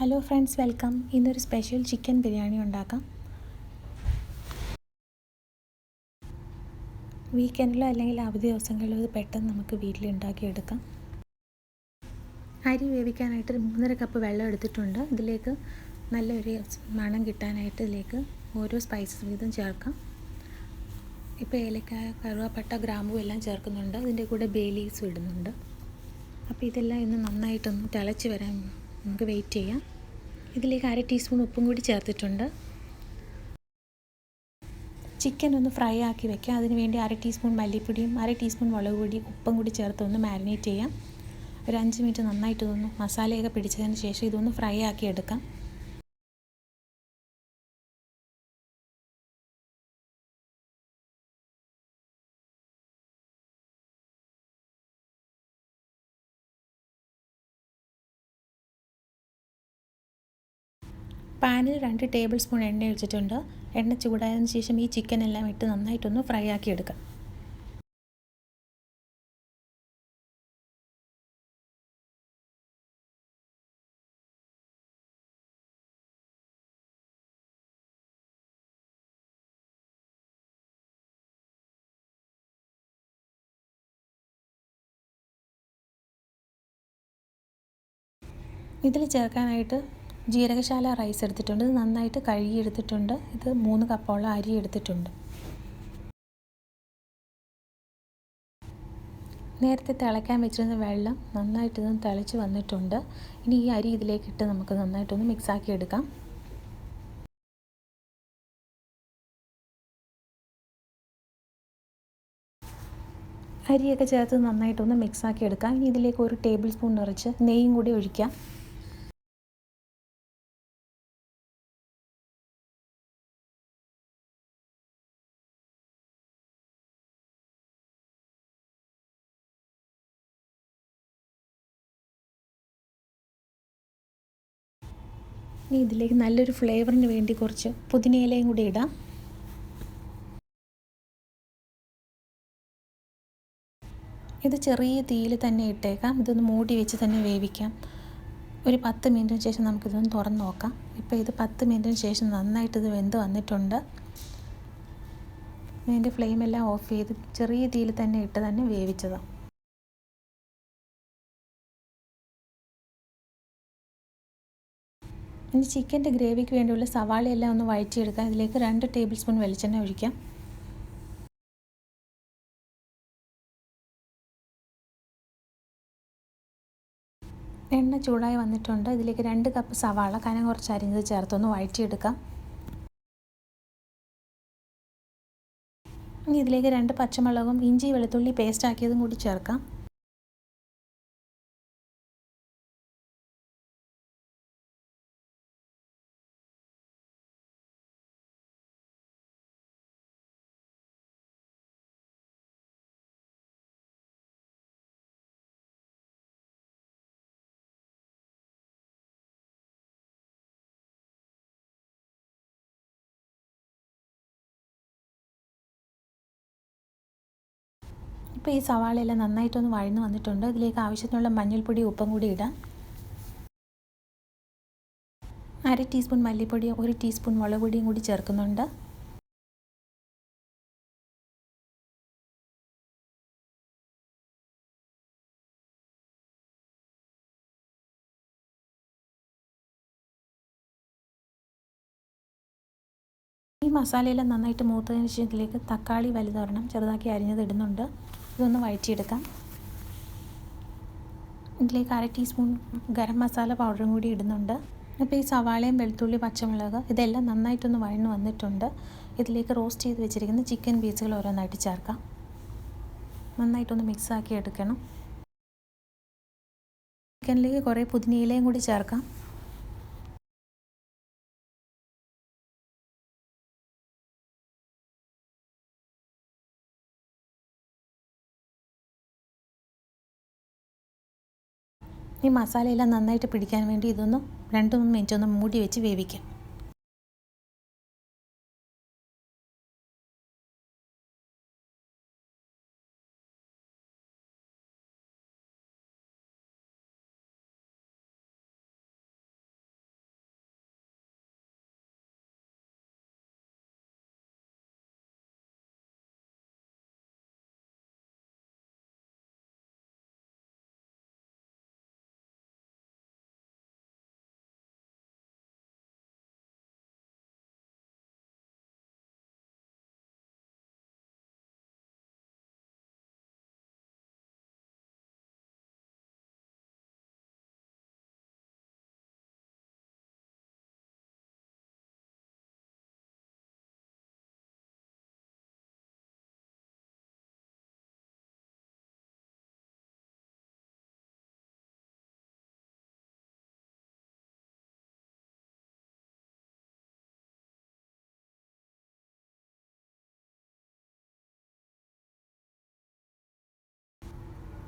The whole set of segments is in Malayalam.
ഹലോ ഫ്രണ്ട്സ് വെൽക്കം ഇന്നൊരു സ്പെഷ്യൽ ചിക്കൻ ബിരിയാണി ഉണ്ടാക്കാം. വീക്കെൻഡിലോ അല്ലെങ്കിൽ അവധി ദിവസങ്ങളിലോ ഇത് പെട്ടെന്ന് നമുക്ക് വീട്ടിൽ ഉണ്ടാക്കിയെടുക്കാം അരി വേവിക്കാനായിട്ട് മൂന്നര കപ്പ് വെള്ളം എടുത്തിട്ടുണ്ട്. ഇതിലേക്ക് നല്ലൊരു മണം കിട്ടാനായിട്ട് ഇതിലേക്ക് ഓരോ സ്പൈസസ് വീതം ചേർക്കാം. ഇപ്പോൾ ഏലക്ക കറുവാപ്പട്ട ഗ്രാമ്പു എല്ലാം ചേർക്കുന്നുണ്ട്. അതിന്റെ കൂടെ ബേ ലീവ്സും ഇടുന്നുണ്ട്. അപ്പോൾ ഇതെല്ലാം ഇന്ന് നന്നായിട്ടൊന്ന് തിളച്ച് വരാൻ നമുക്ക് വെയിറ്റ് ചെയ്യാം. ഇതിലേക്ക് അര ടീസ്പൂൺ ഉപ്പും കൂടി ചേർത്തിട്ടുണ്ട്. ചിക്കൻ ഒന്ന് ഫ്രൈ ആക്കി വെക്കാം. അതിന് വേണ്ടി അര ടീസ്പൂൺ മല്ലിപ്പൊടിയും അര ടീസ്പൂൺ മുളക് പൊടിയും ഉപ്പും കൂടി ചേർത്ത് ഒന്ന് മാരിനേറ്റ് ചെയ്യാം. ഒരു അഞ്ച് മിനിറ്റ് നന്നായിട്ട് ഇതൊന്ന് മസാലയൊക്കെ പിടിച്ചതിന് ശേഷം ഇതൊന്ന് ഫ്രൈ ആക്കി എടുക്കാം. പാനിൽ രണ്ട് ടേബിൾ സ്പൂൺ എണ്ണ ഒഴിച്ചിട്ടുണ്ട്. എണ്ണ ചൂടായതിന് ശേഷം ഈ ചിക്കൻ എല്ലാം ഇട്ട് നന്നായിട്ടൊന്ന് ഫ്രൈ ആക്കി എടുക്കാം. ഇതിൽ ചേർക്കാനായിട്ട് ജീരകശാല റൈസ് എടുത്തിട്ടുണ്ട്. ഇത് നന്നായിട്ട് കഴുകിയെടുത്തിട്ടുണ്ട്. ഇത് മൂന്ന് കപ്പോളം അരി എടുത്തിട്ടുണ്ട്. നേരത്തെ തിളയ്ക്കാൻ വെച്ചിരുന്ന വെള്ളം നന്നായിട്ട് ഇതൊന്ന് തിളച്ച് വന്നിട്ടുണ്ട്. ഇനി ഈ അരി ഇതിലേക്ക് ഇട്ട് നമുക്ക് നന്നായിട്ടൊന്ന് മിക്സാക്കി എടുക്കാം. അരിയൊക്കെ ചേർത്ത് നന്നായിട്ടൊന്ന് മിക്സാക്കി എടുക്കാം. ഇനി ഇതിലേക്ക് ഒരു ടേബിൾ സ്പൂൺ നിറച്ച് നെയ്യും കൂടി ഒഴിക്കാം. ഇനി ഇതിലേക്ക് നല്ലൊരു ഫ്ലേവറിന് വേണ്ടി കുറച്ച് പുതിനയിലയും കൂടി ഇടാം. ഇത് ചെറിയ തീയിൽ തന്നെ ഇട്ടേക്കാം. ഇതൊന്ന് മൂടി വെച്ച് തന്നെ വേവിക്കാം. ഒരു പത്ത് മിനിറ്റിന് ശേഷം നമുക്കിതൊന്ന് തുറന്ന് നോക്കാം. ഇപ്പോൾ ഇത് പത്ത് മിനിറ്റിന് ശേഷം നന്നായിട്ട് ഇത് വെന്ത് വന്നിട്ടുണ്ട്. ഇതിന്റെ ഫ്ലെയിമെല്ലാം ഓഫ് ചെയ്ത് ചെറിയ തീയിൽ തന്നെ ഇട്ട് തന്നെ വേവിച്ചതാണ്. ഇനി ചിക്കന്റെ ഗ്രേവിക്ക് വേണ്ടിയുള്ള സവാളയെല്ലാം ഒന്ന് വഴറ്റിയെടുക്കാം. ഇതിലേക്ക് രണ്ട് ടേബിൾ സ്പൂൺ വെളിച്ചെണ്ണ ഒഴിക്കാം. എണ്ണ ചൂടായി വന്നിട്ടുണ്ട്. ഇതിലേക്ക് രണ്ട് കപ്പ് സവാള കനം കുറച്ച് അരിഞ്ഞത് ചേർത്തൊന്ന് വഴറ്റിയെടുക്കാം. ഇനി ഇതിലേക്ക് രണ്ട് പച്ചമുളകും ഇഞ്ചി വെളുത്തുള്ളി പേസ്റ്റ് ആക്കിയതും കൂടി ചേർക്കാം. ഇപ്പോൾ ഈ സവാളയെല്ലാം നന്നായിട്ടൊന്ന് വഴന്നു വന്നിട്ടുണ്ട്. ഇതിലേക്ക് ആവശ്യത്തിനുള്ള മഞ്ഞൾപ്പൊടി ഉപ്പും കൂടി ഇടാം. അര ടീസ്പൂൺ മല്ലിപ്പൊടിയും ഒരു ടീസ്പൂൺ മുളക് പൊടിയും കൂടി ചേർക്കുന്നുണ്ട്. ഈ മസാലയെല്ലാം നന്നായിട്ട് മൂത്തതിന് ശേഷം ഇതിലേക്ക് തക്കാളി വലുതൊരെണ്ണം ചെറുതാക്കി അരിഞ്ഞത് ഇടുന്നുണ്ട്. ഇതൊന്ന് വഴറ്റിയെടുക്കാം. ഇതിലേക്ക് അര ടീസ്പൂൺ ഗരം മസാല പൗഡറും കൂടി ഇടുന്നുണ്ട്. അപ്പോൾ ഈ സവാളയും വെളുത്തുള്ളി പച്ചമുളക് ഇതെല്ലാം നന്നായിട്ടൊന്ന് വഴന്നു വന്നിട്ടുണ്ട്. ഇതിലേക്ക് റോസ്റ്റ് ചെയ്ത് വെച്ചിരിക്കുന്ന ചിക്കൻ പീസുകൾ ഓരോന്നായിട്ട് ചേർക്കാം. നന്നായിട്ടൊന്ന് മിക്സാക്കി എടുക്കണം. ചിക്കനിലേക്ക് കുറേ പുതിനയിലയും കൂടി ചേർക്കാം. ഈ മസാലയെല്ലാം നന്നായിട്ട് പിടിക്കാൻ വേണ്ടി ഇതൊന്ന് രണ്ട് മൂന്ന് മിനിറ്റ് ഒന്ന് മൂടി വെച്ച് വേവിക്കാം.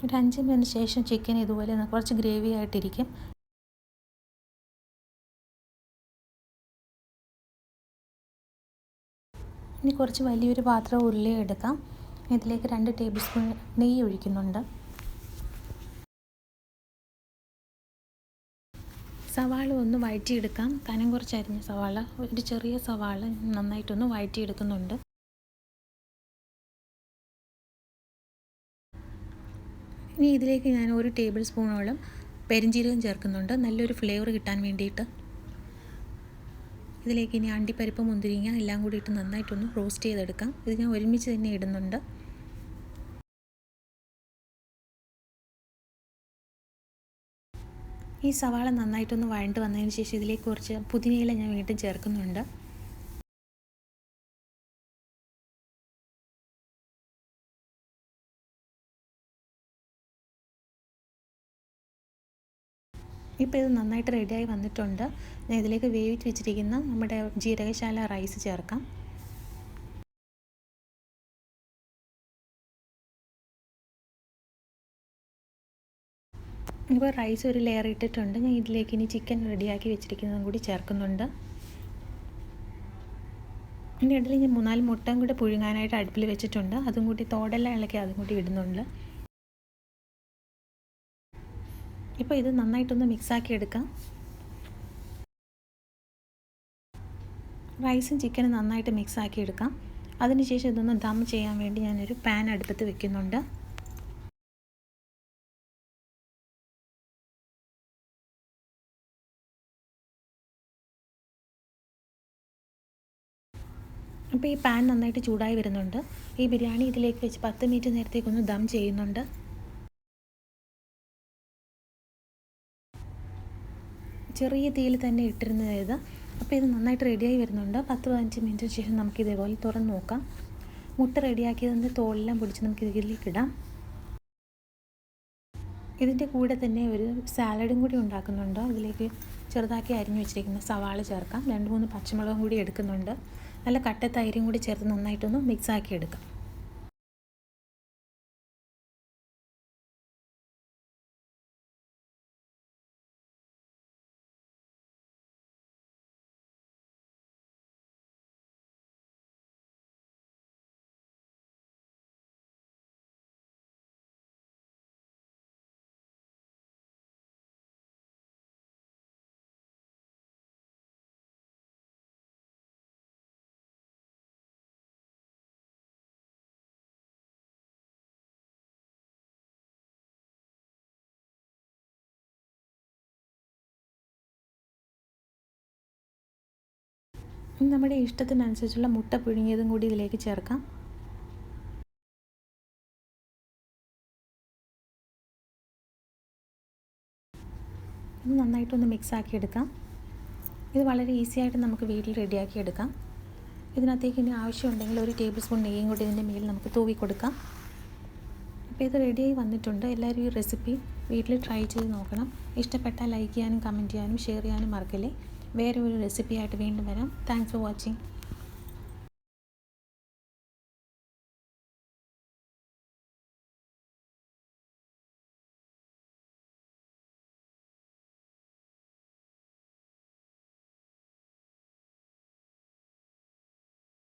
ഒരു അഞ്ച് മിനിറ്റ് ശേഷം ചിക്കൻ ഇതുപോലെ കുറച്ച് ഗ്രേവി ആയിട്ടിരിക്കും. ഇനി കുറച്ച് വലിയൊരു പാത്രം ഉരുളി എടുക്കാം. ഇതിലേക്ക് രണ്ട് ടേബിൾ സ്പൂൺ നെയ്യ് ഒഴിക്കുന്നുണ്ട്. സവാള ഒന്ന് വഴറ്റിയെടുക്കാം. കനം കുറച്ച് അരിഞ്ഞ സവാള ഒരു ചെറിയ സവാള നന്നായിട്ടൊന്ന് വഴറ്റിയെടുക്കുന്നുണ്ട്. ഇനി ഇതിലേക്ക് ഞാൻ ഒരു ടേബിൾ സ്പൂണോളം പെരിഞ്ചീരകം ചേർക്കുന്നുണ്ട്. നല്ലൊരു ഫ്ലേവർ കിട്ടാൻ വേണ്ടിയിട്ട്. ഇതിലേക്ക് ഇനി അണ്ടിപ്പരിപ്പ് മുന്തിരിങ്ങ എല്ലാം കൂടി ഇട്ട് നന്നായിട്ടൊന്ന് റോസ്റ്റ് ചെയ്തെടുക്കാം. ഇത് ഞാൻ ഒരുമിച്ച് തന്നെ ഇടുന്നുണ്ട്. ഈ സവാള നന്നായിട്ടൊന്ന് വഴണ്ട് വന്നതിന് ശേഷം ഇതിലേക്ക് കുറച്ച് പുതിനയില ഞാൻ വീണ്ടും ചേർക്കുന്നുണ്ട്. ഇപ്പോൾ ഇത് നന്നായിട്ട് റെഡിയായി വന്നിട്ടുണ്ട്. ഞാൻ ഇതിലേക്ക് വേവിച്ച് വെച്ചിരിക്കുന്ന നമ്മുടെ ജീരകശാല റൈസ് ചേർക്കാം. ഇപ്പോൾ റൈസ് ഒരു ലെയർ ഇട്ടിട്ടുണ്ട്. ഞാൻ ഇതിലേക്ക് ഇനി ചിക്കൻ റെഡിയാക്കി വെച്ചിരിക്കുന്നതും കൂടി ചേർക്കുന്നുണ്ട്. ഇനി ഇടയിൽ ഞാൻ മൂന്നാൽ മുട്ടയും കൂടി പുഴുങ്ങാനായിട്ട് അടുപ്പിൽ വെച്ചിട്ടുണ്ട്. അതും കൂടി തോടെല്ലാം ഇളക്കി അതും കൂടി ഇടുന്നുണ്ട്. ഇപ്പോൾ ഇത് നന്നായിട്ടൊന്ന് മിക്സാക്കി എടുക്കാം. റൈസും ചിക്കനും നന്നായിട്ട് മിക്സാക്കി എടുക്കാം. അതിനുശേഷം ഇതൊന്ന് ദം ചെയ്യാൻ വേണ്ടി ഞാനൊരു പാൻ അടുപ്പത്ത് വെക്കുന്നുണ്ട്. അപ്പോൾ ഈ പാൻ നന്നായിട്ട് ചൂടായി വരുന്നുണ്ട്. ഈ ബിരിയാണി ഇതിലേക്ക് വെച്ച് പത്ത് മിനിറ്റ് നേരത്തേക്കൊന്ന് ദം ചെയ്യുന്നുണ്ട്. ചെറിയ തീയിൽ തന്നെ ഇട്ടിരുന്നത് ഇത് അപ്പോൾ ഇത് നന്നായിട്ട് റെഡിയായി വരുന്നുണ്ട്. പത്ത് പതിനഞ്ച് മിനിറ്റിന് ശേഷം നമുക്ക് ഇതേപോലെ തുറന്ന് നോക്കാം. മുട്ട റെഡിയാക്കിയതിന്റെ തോളെല്ലാം പൊടിച്ച് നമുക്ക് ഇതിലേക്ക് ഇടാം. ഇതിന്റെ കൂടെ തന്നെ ഒരു സാലഡും കൂടി ഉണ്ടാക്കുന്നുണ്ട്. അതിലേക്ക് ചെറുതാക്കി അരിഞ്ഞു വെച്ചിരിക്കുന്ന സവാള ചേർക്കാം. രണ്ട് മൂന്ന് പച്ചമുളകും കൂടി എടുക്കുന്നുണ്ട്. നല്ല കട്ട കൂടി ചേർത്ത് നന്നായിട്ടൊന്ന് മിക്സാക്കി എടുക്കാം. നമ്മുടെ ഇഷ്ടത്തിനനുസരിച്ചുള്ള മുട്ട പുഴുങ്ങിയതും കൂടി ഇതിലേക്ക് ചേർക്കാം. ഇത് നന്നായിട്ടൊന്ന് മിക്സ് ആക്കി എടുക്കാം. ഇത് വളരെ ഈസി ആയിട്ട് നമുക്ക് വീട്ടിൽ റെഡിയാക്കി എടുക്കാം. ഇതിനകത്തേക്ക് ഇനി ആവശ്യമുണ്ടെങ്കിൽ ഒരു ടേബിൾ സ്പൂൺ നെയ്യും കൂടി ഇതിന്റെ മേലിൽ നമുക്ക് തൂവി കൊടുക്കാം. അപ്പോൾ ഇത് റെഡിയായി വന്നിട്ടുണ്ട്. എല്ലാവരും ഈ റെസിപ്പി വീട്ടിൽ ട്രൈ ചെയ്ത് നോക്കണം. ഇഷ്ടപ്പെട്ടാൽ ലൈക്ക് ചെയ്യാനും കമന്റ് ചെയ്യാനും ഷെയർ ചെയ്യാനും മറക്കല്ലേ. വേറെ ഒരു റെസിപ്പിയായിട്ട് വീണ്ടും വരാം. Thanks for watching